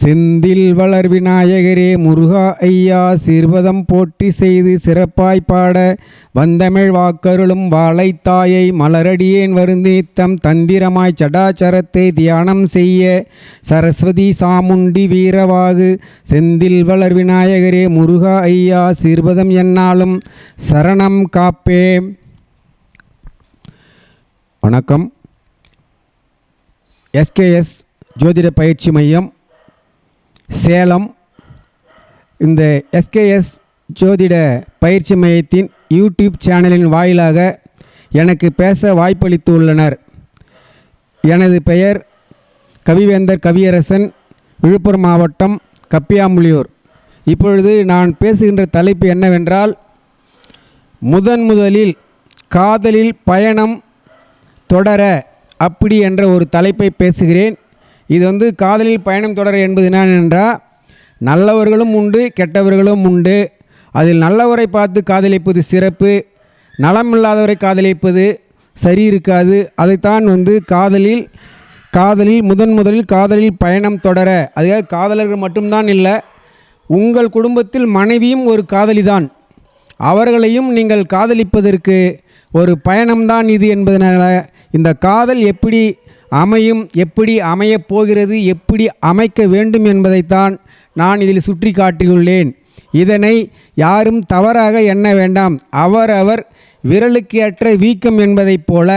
செந்தில் வளர் விநாயகரே முருகா ஐயா சிறுவதம் போற்றி செய்து சிறப்பாய் பாட வந்தமிழ் வாக்கருளும் வாழைத்தாயை மலரடியேன் வருந்தித்தம் தந்திரமாய் சடாச்சரத்தை தியானம் செய்ய சரஸ்வதி சாமுண்டி வீரவாகு. செந்தில் வளர் விநாயகரே முருகா ஐயா சிறுவதம் என்னாலும் சரணம் காப்பே. வணக்கம். எஸ்கேஎஸ் ஜோதிட பயிற்சி மையம் சேலம். இந்த எஸ்கேஎஸ் ஜோதிட பயிற்சி மையத்தின் யூடியூப் சேனலின் வாயிலாக எனக்கு பேச வாய்ப்பளித்து உள்ளனர் எனது பெயர் கவிவேந்தர் கவியரசன் விழுப்புரம் மாவட்டம் கப்பியாமுலியூர் இப்பொழுது நான் பேசுகின்ற தலைப்பு என்னவென்றால் முதன் முதலில் காதலில் பயணம் தொடர அப்படி என்ற ஒரு தலைப்பை பேசுகிறேன். இது வந்து காதலில் பயணம் தொடர என்பது என்னென்றால் நல்லவர்களும் உண்டு கெட்டவர்களும் உண்டு. அதில் நல்லவரை பார்த்து காதலிப்பது சிறப்பு நலமில்லாதவரை காதலிப்பது சரி இருக்காது. அதைத்தான் வந்து காதலில் காதலில் முதன் முதலில் காதலில் பயணம் தொடர. அதுக்காக காதலர்கள் மட்டும்தான் இல்லை உங்கள் குடும்பத்தில் மனைவியும் ஒரு காதலி தான் அவர்களையும் நீங்கள் காதலிப்பதற்கு ஒரு பயணம்தான் இது என்பதனால இந்த காதல் எப்படி அமையும் எப்படி அமையப் போகிறது எப்படி அமைக்க வேண்டும் என்பதைத்தான் நான் இதில் சுற்றி காட்டியுள்ளேன். இதனை யாரும் தவறாக எண்ண வேண்டாம். அவரவர் விரலுக்கு ஏற்ற வீக்கம் என்பதைப் போல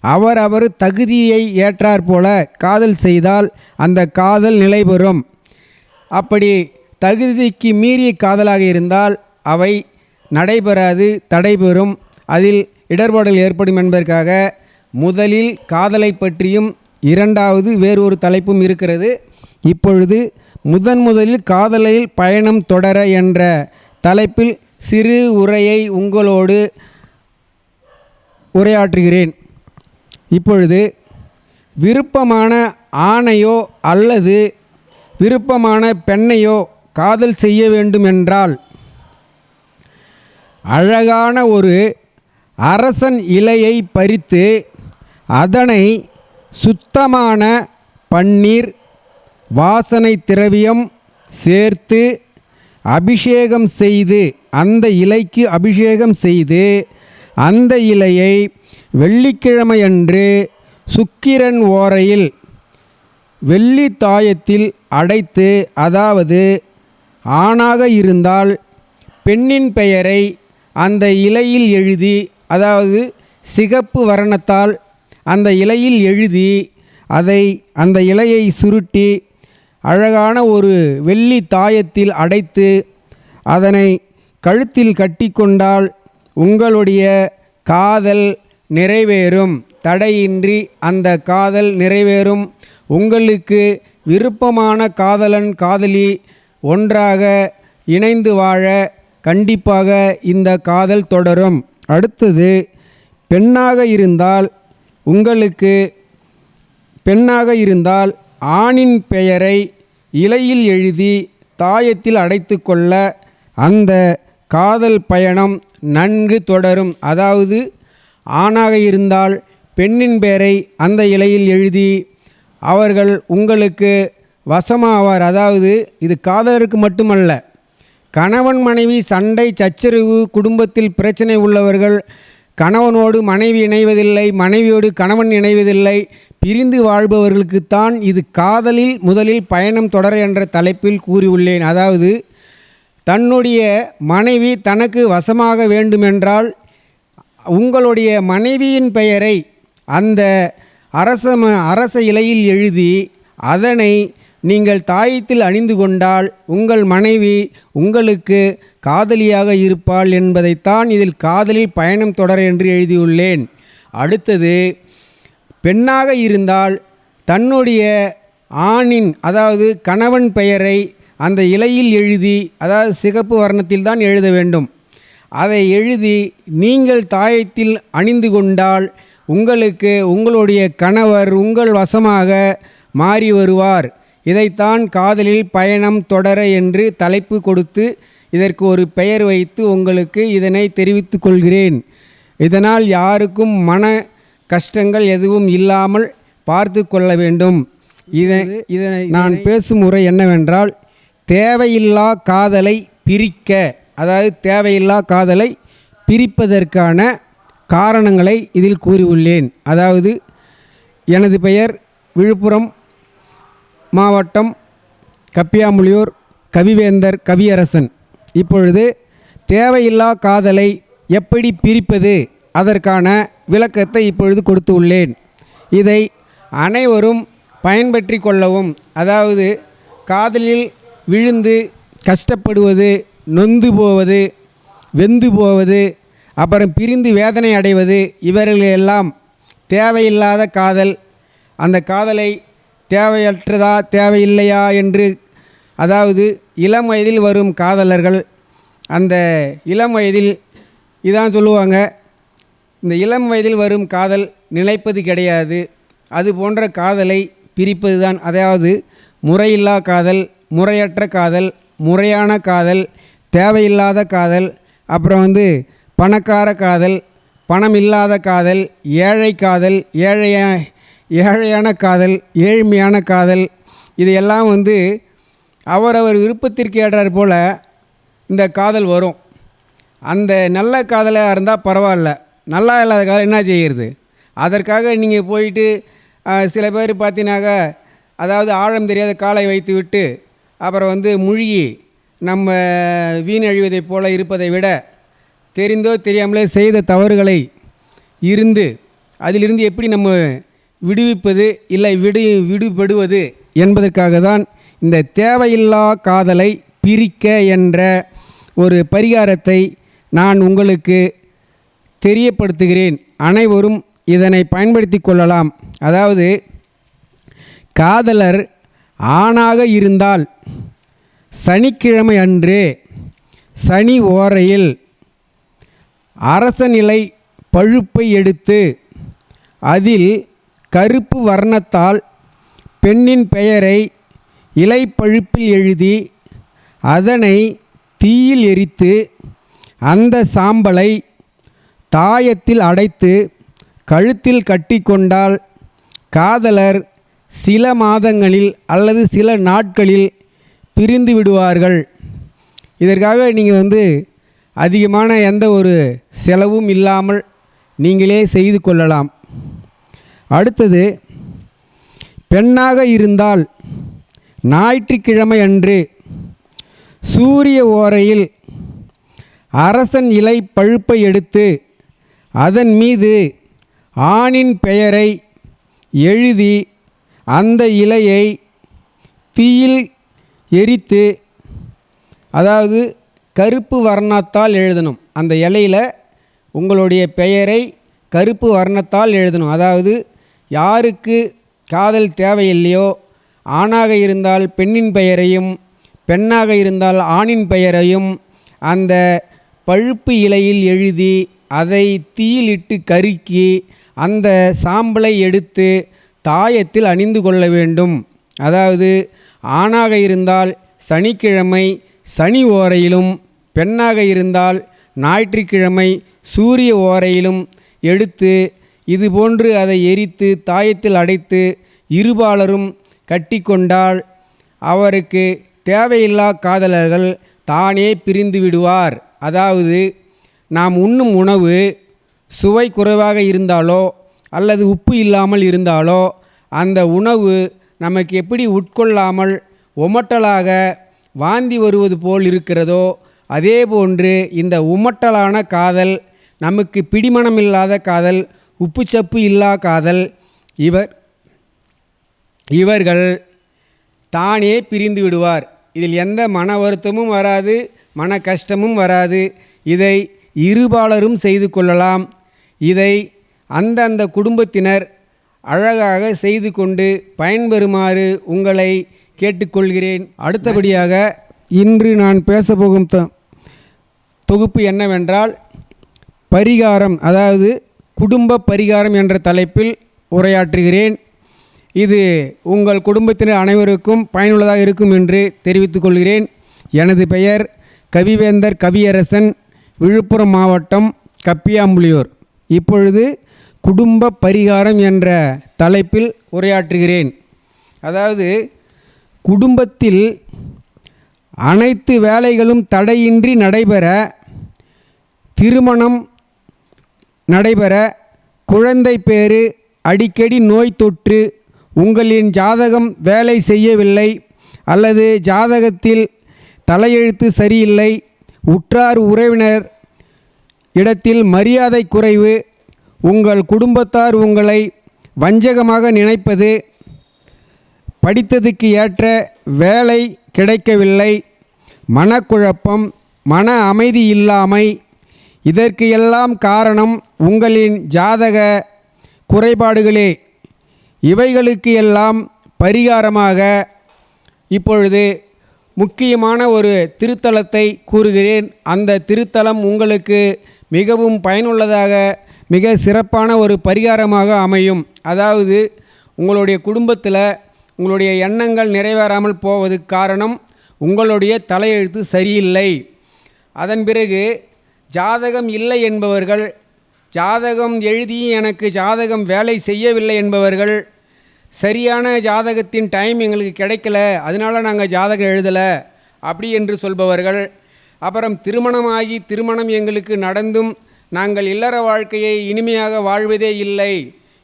அவரவர் தகுதியை ஏற்றாற் போல காதல் செய்தால் அந்த காதல் நிலைபெறும் அப்படி தகுதிக்கு மீறிய காதலாக இருந்தால் அவை நடைபெறாது தடைபெறும். அதில் இடர்பாடுகள் ஏற்படும் என்பதற்காக முதலில் காதலை பற்றியும் இரண்டாவது வேறொரு தலைப்பும் இருக்கிறது. இப்பொழுது முதன் முதலில் காதலில் பயணம் தொடர என்ற தலைப்பில் சிறு உரையை உங்களோடு உரையாற்றுகிறேன். இப்பொழுது விருப்பமான ஆணையோ அல்லது விருப்பமான பெண்ணையோ காதல் செய்ய வேண்டுமென்றால் அழகான ஒரு அரசன் இலையை பறித்து அதனை சுத்தமான பன்னீர் வாசனை திரவியம் சேர்த்து அபிஷேகம் செய்து அந்த இலைக்கு அபிஷேகம் செய்து அந்த இலையை வெள்ளிக்கிழமையன்று சுக்கிரன் ஓரையில் வெள்ளி தாயத்தில் அடைத்து அதாவது ஆணாக இருந்தால் பெண்ணின் பெயரை அந்த இலையில் எழுதி அதாவது சிகப்பு வர்ணத்தால் அந்த இலையில் எழுதி அதை அந்த இலையை சுருட்டி அழகான ஒரு வெள்ளி தாயத்தில் அடைத்து அதனை கழுத்தில் கட்டிக்கொண்டால் உங்களுடைய காதல் நிறைவேறும். தடையின்றி அந்த காதல் நிறைவேறும். உங்களுக்கு விருப்பமான காதலன் காதலி ஒன்றாக இணைந்து வாழ கண்டிப்பாக இந்த காதல் தொடரும். அடுத்தது பெண்ணாக இருந்தால் உங்களுக்கு பெண்ணாக இருந்தால் ஆணின் பெயரை இலையில் எழுதி தாயத்தில் அடைத்து கொள்ள அந்த காதல் பயணம் நன்கு தொடரும். அதாவது ஆணாக இருந்தால் பெண்ணின் பெயரை அந்த இலையில் எழுதி அவர்கள் உங்களுக்கு வசமாவார். அதாவது இது காதலருக்கு மட்டுமல்ல கணவன் மனைவி சண்டை சச்சரவு குடும்பத்தில் பிரச்சனை உள்ளவர்கள் கணவனோடு மனைவி இணைவதில்லை மனைவியோடு கணவன் இணைவதில்லை பிரிந்து வாழ்பவர்களுக்குத்தான் இது காதலில் முதலில் பயணம் தொடர என்ற தலைப்பில் கூறியுள்ளேன். அதாவது தன்னுடைய மனைவி தனக்கு வசமாக வேண்டுமென்றால் உங்களுடைய மனைவியின் பெயரை அந்த அரச ம- அரச இலையில் எழுதி அதனை நீங்கள் தாயத்தில் அணிந்து கொண்டால் உங்கள் மனைவி உங்களுக்கு காதலியாக இருப்பாள் என்பதைத்தான் இதில் காதலில் பயணம் தொடர என்று எழுதியுள்ளேன். அடுத்தது பெண்ணாக இருந்தால் தன்னுடைய ஆணின் அதாவது கணவன் பெயரை அந்த இலையில் எழுதி அதாவது சிகப்பு வர்ணத்தில் தான் எழுத வேண்டும். அதை எழுதி நீங்கள் தாயத்தில் அணிந்து கொண்டால் உங்களுக்கு உங்களுடைய கணவர் உங்கள் வசமாக மாறி வருவார். இதைத்தான் காதலில் பயணம் தொடர என்று தலைப்பு கொடுத்து இதற்கு ஒரு பெயர் வைத்து உங்களுக்கு இதனை தெரிவித்துக் கொள்கிறேன். இதனால் யாருக்கும் மன கஷ்டங்கள் எதுவும் இல்லாமல் பார்த்து கொள்ள வேண்டும். இதை இதனை நான் பேசும் முறை என்னவென்றால் தேவையில்லா காதலை பிரிக்க அதாவது தேவையில்லா காதலை பிரிப்பதற்கான காரணங்களை இதில் கூறியுள்ளேன். அதாவது எனது பெயர் விழுப்புரம் மாவட்டம் கப்பியாமுலியூர் கவிவேந்தர் கவியரசன். இப்பொழுது தேவையில்லா காதலை எப்படி பிரிப்பது? அதற்கான விளக்கத்தை இப்பொழுது கொடுத்து உள்ளேன். இதை அனைவரும் பயன்பற்றி கொள்ளவும் அதாவது காதலில் விழுந்து கஷ்டப்படுவது நொந்து போவது வெந்து போவது அப்புறம் பிரிந்து வேதனை அடைவது இவர்களெல்லாம் தேவையில்லாத காதல். அந்த காதலை தேவையற்றதா தேவையில்லையா என்று அதாவது இளம் வயதில் வரும் காதலர்கள் அந்த இளம் வயதில் இதான் சொல்லுவாங்க இந்த இளம் வயதில் வரும் காதல் நிலைப்பது கிடையாது அது போன்ற காதலை பிரிப்பது தான் அதாவது முறையில்லா காதல் முறையற்ற காதல் முறையான காதல் தேவையில்லாத காதல் அப்புறம் வந்து பணக்கார காதல் பணம் இல்லாத காதல் ஏழை காதல் ஏழைய ஏழையான காதல் ஏழ்மையான காதல் இதையெல்லாம் வந்து அவரவர் விருப்பத்திற்கு ஏற்றார் போல் இந்த காதல் வரும். அந்த நல்ல காதலாக இருந்தால் பரவாயில்ல. நல்லா இல்லாத காதல் என்ன செய்கிறது அதற்காக நீங்கள் போயிட்டு சில பேர் பார்த்தீங்கன்னாக்கா அதாவது ஆழம் தெரியாத காலை வைத்து விட்டு அப்புறம் வந்து முழுகி நம்ம வீணழிவதைப் போல இருப்பதை விட தெரிந்தோ தெரியாமலே செய்த தவறுகளை இருந்து அதிலிருந்து எப்படி நம்ம விடுவிப்பது இல்லை விடு விடுபடுவது என்பதற்காக தான் இந்த தேவையில்லா காதலை பிரிக்க என்ற ஒரு பரிகாரத்தை நான் உங்களுக்கு தெரியப்படுத்துகிறேன். அனைவரும் இதனை பயன்படுத்தி கொள்ளலாம். அதாவது காதலர் ஆணாக இருந்தால் சனிக்கிழமை அன்று சனி ஓரையில் அரசநிலை பழுப்பை எடுத்து அதில் கருப்பு வர்ணத்தால் பெண்ணின் பெயரை இலைப்பழுப்பில் எழுதி அதனை தீயில் எரித்து அந்த சாம்பலை தாயத்தில் அடைத்து கழுத்தில் கட்டிக்கொண்டால் காதலர் சில மாதங்களில் அல்லது சில நாட்களில் பிரிந்து விடுவார்கள். இதற்காக நீங்கள் வந்து அதிகமான எந்த ஒரு செலவும் இல்லாமல் நீங்களே செய்து கொள்ளலாம். அடுத்தது பெண்ணாக இருந்தால் ஞாயிற்றுக்கிழமை அன்று சூரிய ஓரையில் அரசன் இலை பழுப்பை எடுத்து அதன் மீது ஆணின் பெயரை எழுதி அந்த இலையை தீயில் எரித்து அதாவது கருப்பு வர்ணத்தால் எழுதணும். அந்த இலையில் உங்களுடைய பெயரை கருப்பு வர்ணத்தால் எழுதணும். அதாவது யாருக்கு காதல் தேவையில்லையோ ஆணாக இருந்தால் பெண்ணின் பெயரையும் பெண்ணாக இருந்தால் ஆணின் பெயரையும் அந்த பழுப்பு இலையில் எழுதி அதை தீயிலிட்டு கருக்கி அந்த சாம்பலை எடுத்து தாயத்தில் அணிந்து கொள்ள வேண்டும். அதாவது ஆணாக இருந்தால் சனிக்கிழமை சனி ஓரையிலும் பெண்ணாக இருந்தால் ஞாயிற்றுக்கிழமை சூரிய ஓரையிலும் எடுத்து இதுபோன்று அதை எரித்து தாயத்தில் அடைத்து இருபாலரும் கட்டிக்கொண்டால் அவருக்கு தேவையில்லா காதலர்கள் தானே பிரிந்து விடுவார். அதாவது நாம் உண்ணும் உணவு சுவை குறைவாக இருந்தாலோ அல்லது உப்பு இல்லாமல் இருந்தாலோ அந்த உணவு நமக்கு எப்படி உட்கொள்ளாமல் உமட்டலாக வாந்தி வருவது போல் இருக்கிறதோ அதே போன்று இந்த உமட்டலான காதல் நமக்கு பிடிமனமில்லாத காதல் உப்புச்சப்பு இல்லா காதல் இவர் இவர்கள் தானே பிரிந்து விடுவார். இதில் எந்த மன வருத்தமும் வராது மன கஷ்டமும் வராது. இதை இருபாலரும் செய்து கொள்ளலாம். இதை அந்தந்த குடும்பத்தினர் அழகாக செய்து கொண்டு பயன்பெறுமாறு உங்களை கேட்டுக்கொள்கிறேன். அடுத்தபடியாக இன்று நான் பேசப்போகும் த தொகுப்பு என்னவென்றால் பரிகாரம் அதாவது குடும்ப பரிகாரம் என்ற தலைப்பில் உரையாற்றுகிறேன். இது உங்கள் குடும்பத்தினர் அனைவருக்கும் பயனுள்ளதாக இருக்கும் என்று தெரிவித்துக் கொள்கிறேன். எனது பெயர் கவிவேந்தர் கவியரசன் விழுப்புரம் மாவட்டம் கப்பியாம்புலியூர். இப்பொழுது குடும்ப பரிகாரம் என்ற தலைப்பில் உரையாற்றுகிறேன். அதாவது குடும்பத்தில் அனைத்து வேலைகளும் தடையின்றி நடைபெற திருமணம் நடைபெற குழந்தை பேறு அடிக்கடி நோய் தொற்று உங்களின் ஜாதகம் வேலை செய்யவில்லை அல்லது ஜாதகத்தில் தலையெழுத்து சரியில்லை உற்றார் உறவினர் இடத்தில் மரியாதை குறைவு உங்கள் குடும்பத்தார் உங்களை வஞ்சகமாக நினைப்பது படித்ததுக்கு ஏற்ற வேலை கிடைக்கவில்லை மனக்குழப்பம் மன அமைதி இல்லாமை இதற்கு எல்லாம் காரணம் உங்களின் ஜாதக குறைபாடுகளே. இவைகளுக்கு எல்லாம் பரிகாரமாக இப்பொழுது முக்கியமான ஒரு திருத்தலத்தை கூறுகிறேன். அந்த திருத்தலம் உங்களுக்கு மிகவும் பயனுள்ளதாக மிக சிறப்பான ஒரு பரிகாரமாக அமையும். அதாவது உங்களுடைய குடும்பத்தில் உங்களுடைய எண்ணங்கள் நிறைவேறாமல் போவதுக்கு காரணம் உங்களுடைய தலையெழுத்து சரியில்லை. அதன் பிறகு ஜாதகம் இல்லை என்பவர்கள் ஜாதகம் எழுதி எனக்கு ஜாதகம் வேலை செய்யவில்லை என்பவர்கள் சரியான ஜாதகத்தின் டைம் எங்களுக்கு கிடைக்கல அதனால் நாங்கள் ஜாதகம் எழுதலை அப்படி என்று சொல்பவர்கள் அப்புறம் திருமணமாகி திருமணம் எங்களுக்கு நடந்தும் நாங்கள் இல்லற வாழ்க்கையை இனிமையாக வாழ்வதே இல்லை.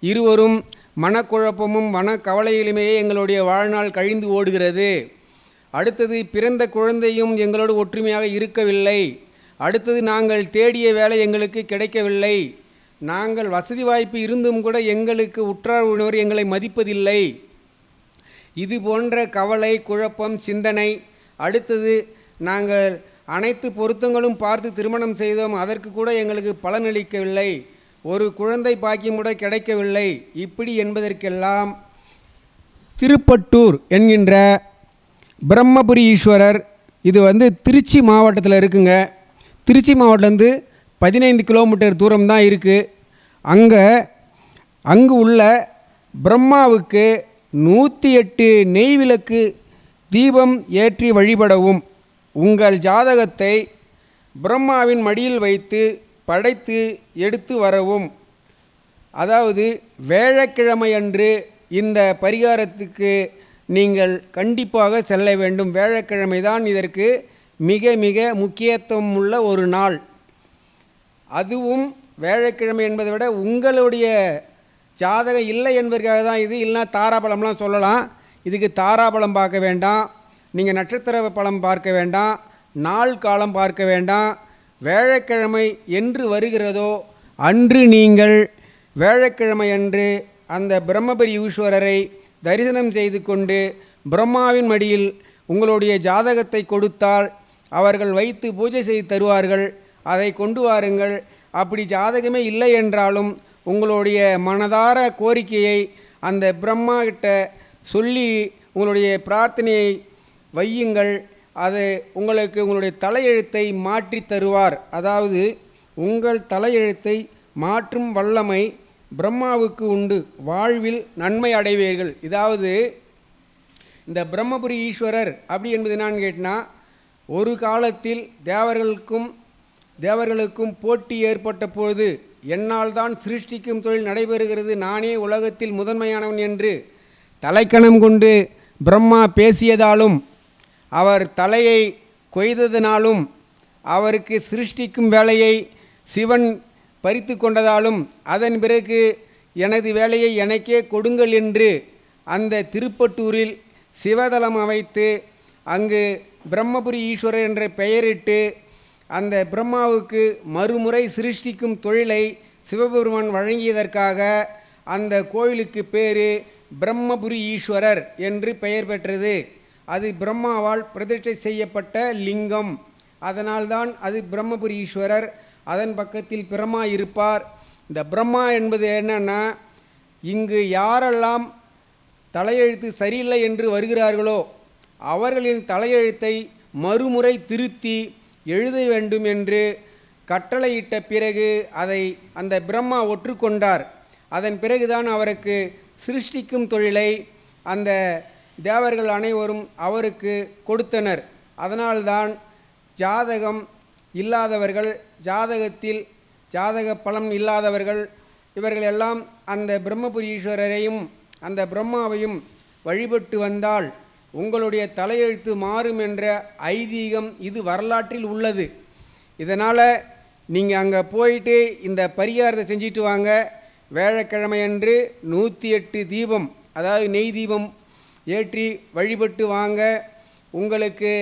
இருவரும் மனக்குழப்பமும் மனக்கவலையிலுமே எங்களுடைய வாழ்நாள் கழிந்து ஓடுகிறது. அடுத்தது பிறந்த குழந்தையும் எங்களோடு ஒற்றுமையாக இருக்கவில்லை. அடுத்தது நாங்கள் தேடிய வேலை எங்களுக்கு கிடைக்கவில்லை. நாங்கள் வசதி வாய்ப்பு இருந்தும் கூட எங்களுக்கு உற்றார் உணவர் எங்களை மதிப்பதில்லை. இது போன்ற கவலை குழப்பம் சிந்தனை அடுத்தது நாங்கள் அனைத்து பொருத்தங்களும் பார்த்து திருமணம் செய்தோம். அதற்கு கூட எங்களுக்கு பலனளிக்கவில்லை ஒரு குழந்தை பாக்கியம் கூட கிடைக்கவில்லை. இப்படி என்பதற்கெல்லாம் திருப்பட்டூர் என்கின்ற பிரம்மபுரி ஈஸ்வரர் இது வந்து திருச்சி மாவட்டத்தில் இருக்குங்க. திருச்சி மாவட்டம்லேருந்து பதினைந்து கிலோமீட்டர் தூரம் தான் இருக்குது அங்கே அங்கு உள்ள பிரம்மாவுக்கு நூற்றி எட்டு நெய் விளக்கு தீபம் ஏற்றி வழிபடவும். உங்கள் ஜாதகத்தை பிரம்மாவின் மடியில் வைத்து படைத்து எடுத்து வரவும். அதாவது வேழக்கிழமை அன்று இந்த பரிகாரத்துக்கு நீங்கள் கண்டிப்பாக செல்ல வேண்டும். வேழக்கிழமை தான் இதற்கு மிக மிக முக்கியத்துவம் உள்ள ஒரு நாள். அதுவும் வேழக்கிழமை என்பதை விட உங்களுடைய ஜாதகம் இல்லை என்பதற்காக தான் இது. இல்லைனா தாராபலம்லாம் சொல்லலாம். இதுக்கு தாராபலம் பார்க்க வேண்டாம். நீங்கள் நட்சத்திர பலம் பார்க்க வேண்டாம். நாள் காலம் பார்க்க வேண்டாம். வேழக்கிழமை என்று வருகிறதோ அன்று நீங்கள் வேழக்கிழமை அன்று அந்த பிரம்மபரி ஈஸ்வரரை தரிசனம் செய்து கொண்டு பிரம்மாவின் மடியில் உங்களுடைய ஜாதகத்தை கொடுத்தால் அவர்கள் வைத்து பூஜை செய்து தருவார்கள். அதை கொண்டு வாருங்கள். அப்படி ஜாதகமே இல்லை என்றாலும் உங்களுடைய மனதார கோரிக்கையை அந்த பிரம்மா கிட்ட சொல்லி உங்களுடைய பிரார்த்தனையை வையுங்கள். அது உங்களுக்கு உங்களுடைய தலையெழுத்தை மாற்றி தருவார். அதாவது உங்கள் தலையெழுத்தை மாற்றும் வல்லமை பிரம்மாவுக்கு உண்டு. வாழ்வில் நன்மை அடைவீர்கள். இதாவது இந்த பிரம்மபுரி ஈஸ்வரர் அப்படி என்பது என்னன்னு கேட்டினா ஒரு காலத்தில் தேவர்களுக்கும் தேவர்களுக்கும் போட்டி ஏற்பட்ட பொழுது என்னால் தான் சிருஷ்டிக்கும் தொழில் நடைபெறுகிறது. நானே உலகத்தில் முதன்மையானவன் என்று தலைக்கணம் கொண்டு பிரம்மா பேசியதாலும் அவர் தலையை கொய்ததினாலும் அவருக்கு சிருஷ்டிக்கும் வேலையை சிவன் பறித்து கொண்டதாலும் அதன் பிறகு எனது வேலையை எனக்கே கொடுங்கள் என்று அந்த திருப்பட்டூரில் சிவதலம் அமைத்து அங்கு பிரம்மபுரி ஈஸ்வரர் என்ற பெயரிட்டு அந்த பிரம்மாவுக்கு மறுமுறை சிருஷ்டிக்கும் தொழிலை சிவபெருமான் வழங்கியதற்காக அந்த கோயிலுக்கு பேர் பிரம்மபுரி ஈஸ்வரர் என்று பெயர் பெற்றது. அது பிரம்மாவால் பிரதிஷ்டை செய்யப்பட்ட லிங்கம். அதனால்தான் அது பிரம்மபுரி ஈஸ்வரர். அதன் பக்கத்தில் பிரம்மா இருப்பார். இந்த பிரம்மா என்பது என்னென்னா இங்கு யாரெல்லாம் தலையெழுத்து சரியில்லை என்று வருகிறார்களோ அவர்களின் தலையெழுத்தை மறுமுறை திருத்தி எழுத வேண்டும் என்று கட்டளையிட்ட பிறகு அதை அந்த பிரம்மா ஒற்றுக்கொண்டார். அதன் பிறகுதான் அவருக்கு சிருஷ்டிக்கும் தொழிலை அந்த தேவர்கள் அனைவரும் அவருக்கு கொடுத்தனர். அதனால்தான் ஜாதகம் இல்லாதவர்கள் ஜாதகத்தில் ஜாதக பலம் இல்லாதவர்கள் இவர்கள் எல்லாம் அந்த பிரம்மபுரீஸ்வரரையும் அந்த பிரம்மாவையும் வழிபட்டு வந்தால் உங்களுடைய தலையெழுத்து மாறும் என்ற ஐதீகம் இது வரலாற்றில் உள்ளது. இதனால் நீங்கள் அங்கே போயிட்டு இந்த பரிகாரத்தை செஞ்சுட்டு வாங்க. வேழக்கிழமை அன்று நூற்றி எட்டு தீபம் அதாவது நெய் தீபம் ஏற்றி வழிபட்டு வாங்க. உங்களுக்கு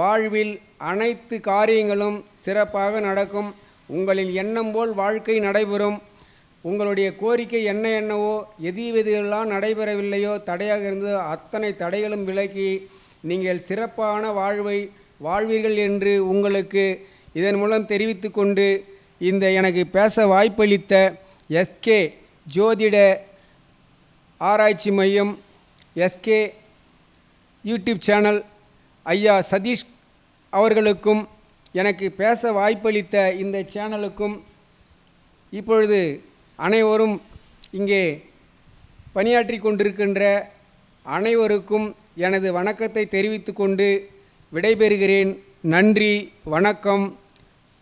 வாழ்வில் அனைத்து காரியங்களும் சிறப்பாக நடக்கும். உங்களின் எண்ணம் போல் வாழ்க்கை நடைபெறும். உங்களுடைய கோரிக்கை என்ன என்னவோ எது எதுவெல்லாம் நடைபெறவில்லையோ தடையாக இருந்ததோ அத்தனை தடைகளும் விலக்கி நீங்கள் சிறப்பான வாழ்வை வாழ்வீர்கள் என்று உங்களுக்கு இதன் மூலம் தெரிவித்து கொண்டு இந்த எனக்கு பேச வாய்ப்பளித்த எஸ்கே ஜோதிட ஆராய்ச்சி மையம் எஸ்கே யூடியூப் சேனல் ஐயா சதீஷ் அவர்களுக்கும் எனக்கு பேச வாய்ப்பளித்த இந்த சேனலுக்கும் இப்பொழுது அனைவரும் இங்கே பணியாற்றி கொண்டிருக்கின்ற அனைவருக்கும் எனது வணக்கத்தை தெரிவித்து கொண்டு விடைபெறுகிறேன். நன்றி வணக்கம்.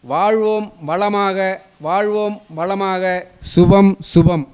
வாழ்வோம் வளமாக வாழ்வோம் வளமாக. சுபம் சுபம்.